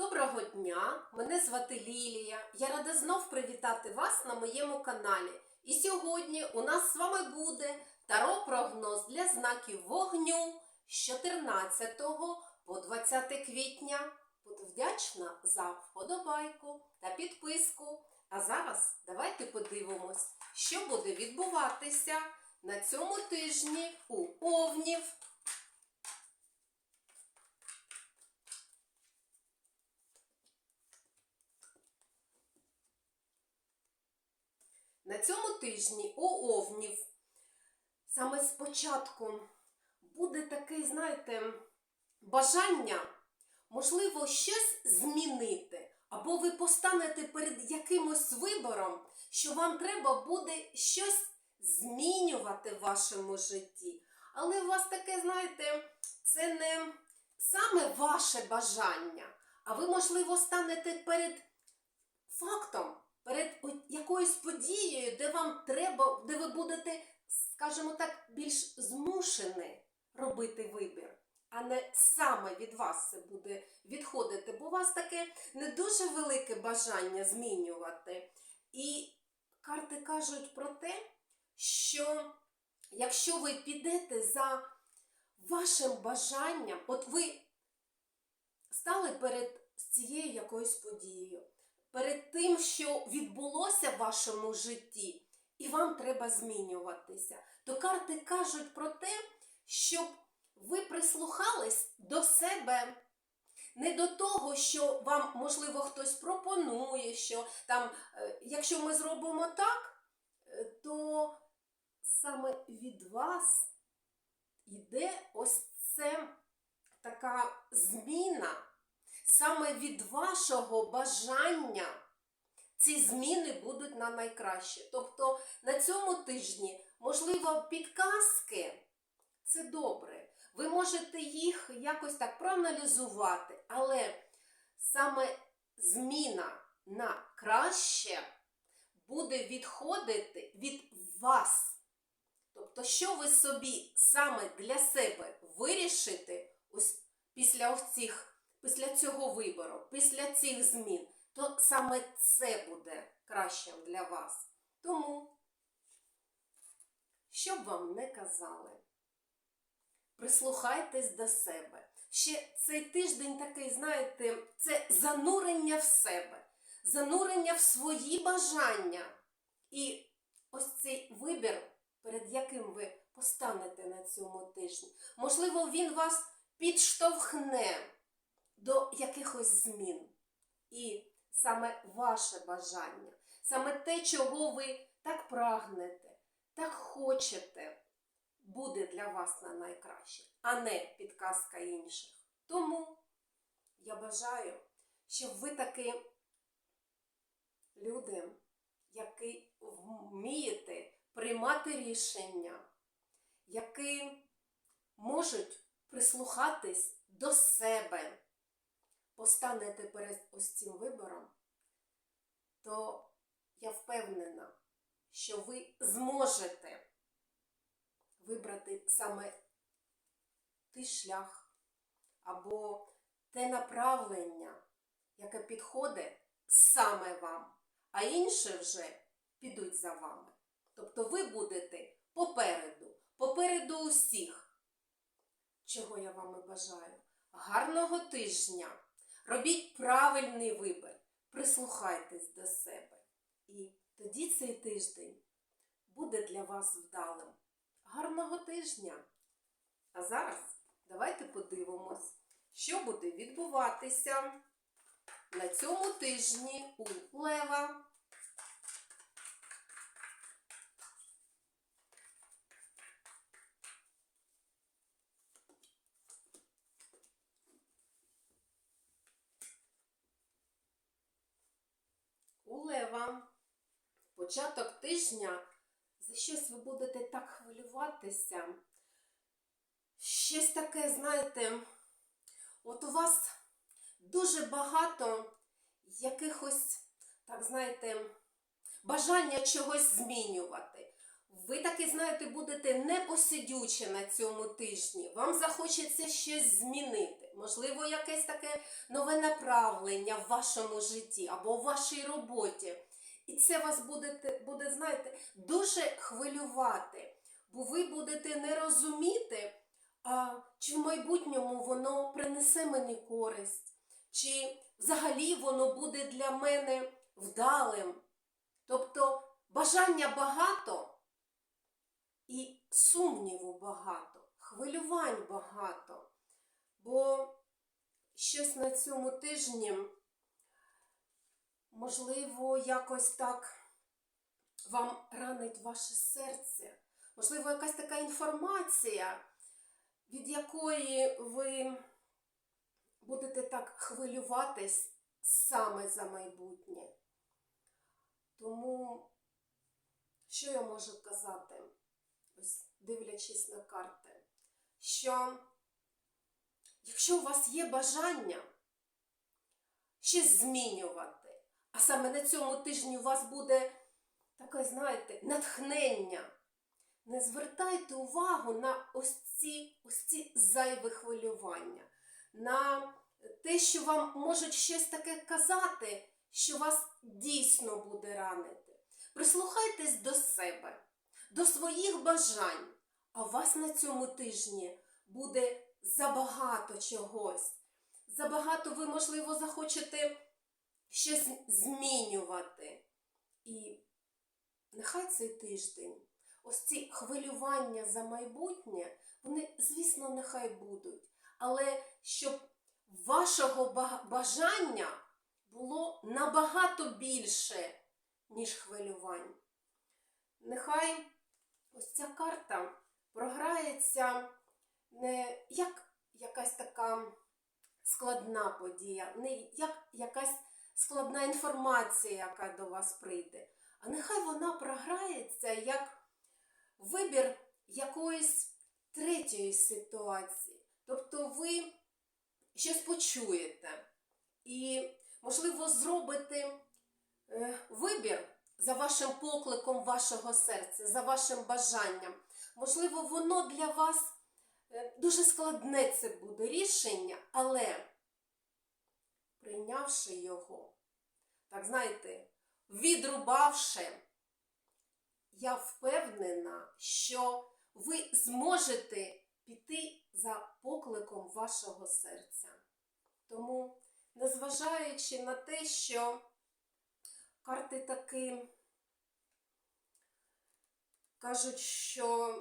Доброго дня! Мене звати Лілія. Я рада знов привітати вас на моєму каналі. І сьогодні у нас з вами буде таро прогноз для знаків вогню з 14 по 20 квітня. Буду вдячна за вподобайку та підписку. А зараз давайте подивимось, що буде відбуватися на цьому тижні у Овнів. На цьому тижні у Овнів саме спочатку буде таке, знаєте, бажання, можливо, щось змінити. Або ви постанете перед якимось вибором, що вам треба буде щось змінювати в вашому житті. Але у вас таке, знаєте, це не саме ваше бажання, а ви, можливо, станете перед фактом, перед якоюсь подією, де вам треба, де ви будете, скажімо так, більш змушені робити вибір, а не саме від вас це буде відходити, бо у вас таке не дуже велике бажання змінювати. І карти кажуть про те, що якщо ви підете за вашим бажанням, от ви стали перед цією якоюсь подією, перед тим, що відбулося в вашому житті, і вам треба змінюватися, то карти кажуть про те, щоб ви прислухались до себе. Не до того, що вам, можливо, хтось пропонує, що там, е, якщо ми зробимо так, е, то саме від вас йде ось це така зміна, саме від вашого бажання ці зміни будуть на найкраще. Тобто на цьому тижні, можливо, підказки це добре. Ви можете їх якось так проаналізувати, але саме зміна на краще буде відходити від вас. Тобто, що ви собі саме для себе вирішите ось після цих, після цього вибору, після цих змін, то саме це буде кращим для вас. Тому, що б вам не казали, прислухайтесь до себе. Ще цей тиждень такий, знаєте, це занурення в себе, занурення в свої бажання. І ось цей вибір, перед яким ви постанете на цьому тижні, можливо, він вас підштовхне до якихось змін. І саме ваше бажання, саме те, чого ви так прагнете, так хочете, буде для вас на найкраще, а не підказка інших. Тому я бажаю, щоб ви таки люди, які вмієте приймати рішення, які можуть прислухатись до себе, постанете перед ось цим вибором, то я впевнена, що ви зможете вибрати саме той шлях або те направлення, яке підходить саме вам, а інші вже підуть за вами. Тобто ви будете попереду, попереду усіх. Чого я вам і бажаю? Гарного тижня! Робіть правильний вибір, прислухайтесь до себе. І тоді цей тиждень буде для вас вдалим. Гарного тижня! А зараз давайте подивимось, що буде відбуватися на цьому тижні у Лева. Лева. Початок тижня за щось ви будете так хвилюватися. Щось таке, знаєте, от у вас дуже багато якихось, так знаєте, бажання чогось змінювати. Ви таки, знаєте, будете непосидючі на цьому тижні. Вам захочеться щось змінити. Можливо, якесь таке нове направлення в вашому житті або в вашій роботі. І це вас буде, буде знаєте, дуже хвилювати, бо ви будете не розуміти, а, чи в майбутньому воно принесе мені користь, чи взагалі воно буде для мене вдалим. Тобто бажання багато і сумніву багато, хвилювань багато. Бо щось на цьому тижні, можливо, якось так вам ранить ваше серце. Можливо, якась така інформація, від якої ви будете так хвилюватись саме за майбутнє. Тому, що я можу казати, ось дивлячись на карти, що якщо у вас є бажання щось змінювати, а саме на цьому тижні у вас буде таке, знаєте, натхнення, не звертайте увагу на ось ці, ось ці зайві хвилювання, на те, що вам можуть щось таке казати, що вас дійсно буде ранити. Прислухайтесь до себе, до своїх бажань, а у вас на цьому тижні буде забагато чогось. Забагато ви, можливо, захочете щось змінювати. І нехай цей тиждень, ось ці хвилювання за майбутнє, вони, звісно, нехай будуть. Але щоб вашого бажання було набагато більше, ніж хвилювань. Нехай ось ця карта програється не як якась така складна подія, не як якась складна інформація, яка до вас прийде, а нехай вона програється як вибір якоїсь третьої ситуації. Тобто ви щось почуєте і, можливо, зробите е, вибір за вашим покликом вашого серця, за вашим бажанням. Можливо, воно для вас дуже складне це буде рішення, але прийнявши його, так знаєте, відрубавши, я впевнена, що ви зможете піти за покликом вашого серця. Тому, незважаючи на те, що карти таки кажуть, що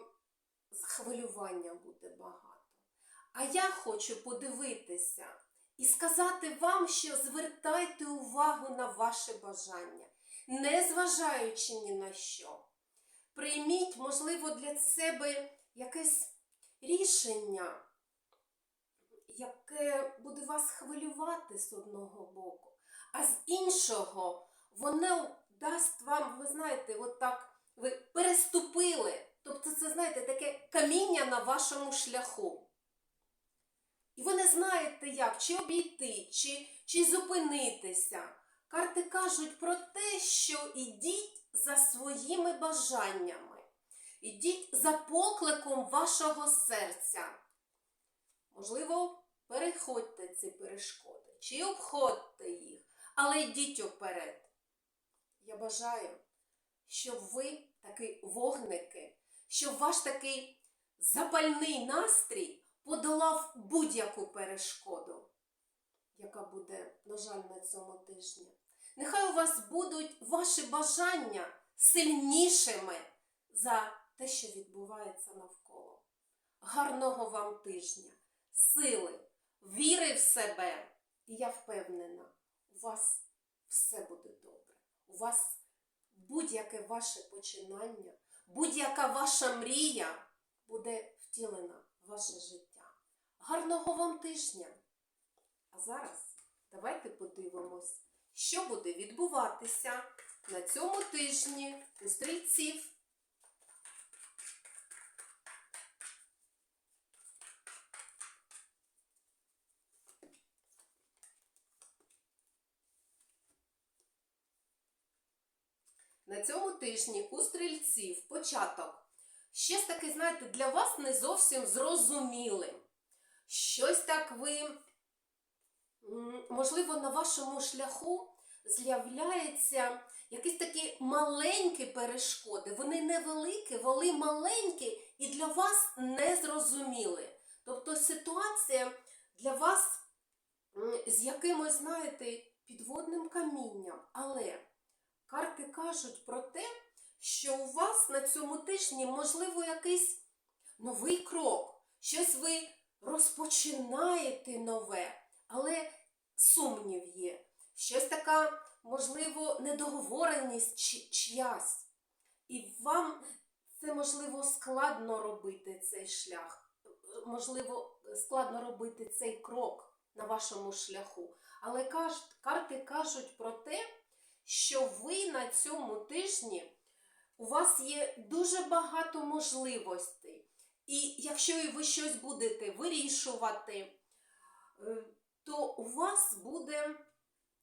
хвилювання буде багато. А я хочу подивитися і сказати вам, що звертайте увагу на ваше бажання, не зважаючи ні на що. Прийміть, можливо, для себе якесь рішення, яке буде вас хвилювати з одного боку, а з іншого воно дасть вам, ви знаєте, от так ви переступили. Тобто, це, знаєте, таке каміння на вашому шляху. І ви не знаєте, як, чи обійти, чи, чи зупинитися. Карти кажуть про те, що ідіть за своїми бажаннями. Ідіть за покликом вашого серця. Можливо, переходьте ці перешкоди, чи обходьте їх, але йдіть уперед. Я бажаю, щоб ви такі вогники, щоб ваш такий запальний настрій подолав будь-яку перешкоду, яка буде, на жаль, на цьому тижні. Нехай у вас будуть ваші бажання сильнішими за те, що відбувається навколо. Гарного вам тижня, сили, віри в себе. І я впевнена, у вас все буде добре. У вас будь-яке ваше починання, будь-яка ваша мрія буде втілена в ваше життя. Гарного вам тижня! А зараз давайте подивимось, що буде відбуватися на цьому тижні у стрільців. На цьому тижні у стрільців початок. Щось таке, знаєте, для вас не зовсім зрозуміле. Щось так ви можливо, на вашому шляху з'являються якісь такі маленькі перешкоди. Вони невеликі, вони маленькі і для вас незрозуміли. Тобто ситуація для вас з якимось, знаєте, підводним камінням. Але карти кажуть про те, що у вас на цьому тижні можливо якийсь новий крок, щось ви розпочинаєте нове, але сумнів є. Щось така, можливо, недоговореність чи- чиясь. І вам це можливо складно робити цей шлях. Можливо, складно робити цей крок на вашому шляху. Але карти кажуть про те, що ви на цьому тижні у вас є дуже багато можливостей. І якщо ви щось будете вирішувати, е, то у вас буде,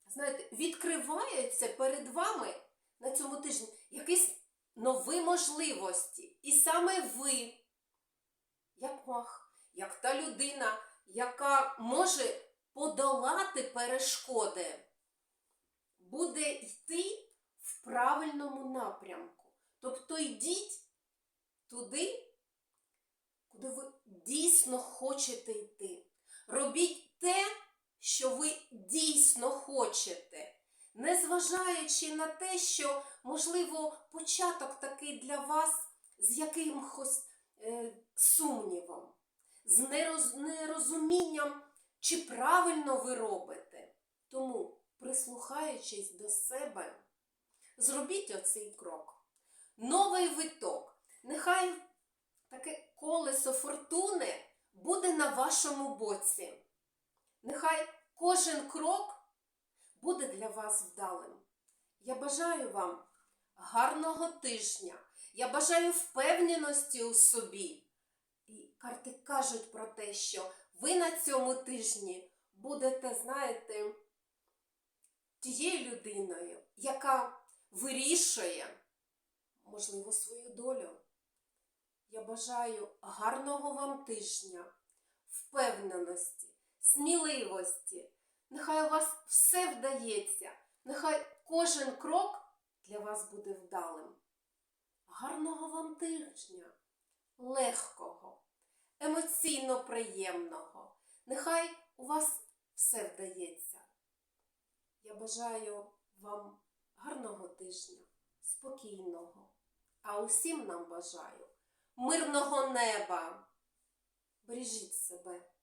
знаєте, відкривається перед вами на цьому тижні якісь нові можливості. І саме ви, як мах, як та людина, яка може подолати перешкоди, буде йти в правильному напрямку. Тобто йдіть туди, куди ви дійсно хочете йти. Робіть те, що ви дійсно хочете, незважаючи на те, що, можливо, початок такий для вас з якимось е, сумнівом, з нероз, нерозумінням, чи правильно ви робите. Прислухаючись до себе, зробіть оцей крок. Новий виток. Нехай таке колесо фортуни буде на вашому боці. Нехай кожен крок буде для вас вдалим. Я бажаю вам гарного тижня. Я бажаю впевненості у собі. І карти кажуть про те, що ви на цьому тижні будете, знаєте, тією людиною, яка вирішує, можливо, свою долю. Я бажаю гарного вам тижня, впевненості, сміливості. Нехай у вас все вдається, нехай кожен крок для вас буде вдалим. Гарного вам тижня, легкого, емоційно приємного. Нехай у вас все вдається. Я бажаю вам гарного тижня, спокійного, а усім нам бажаю мирного неба. Бережіть себе.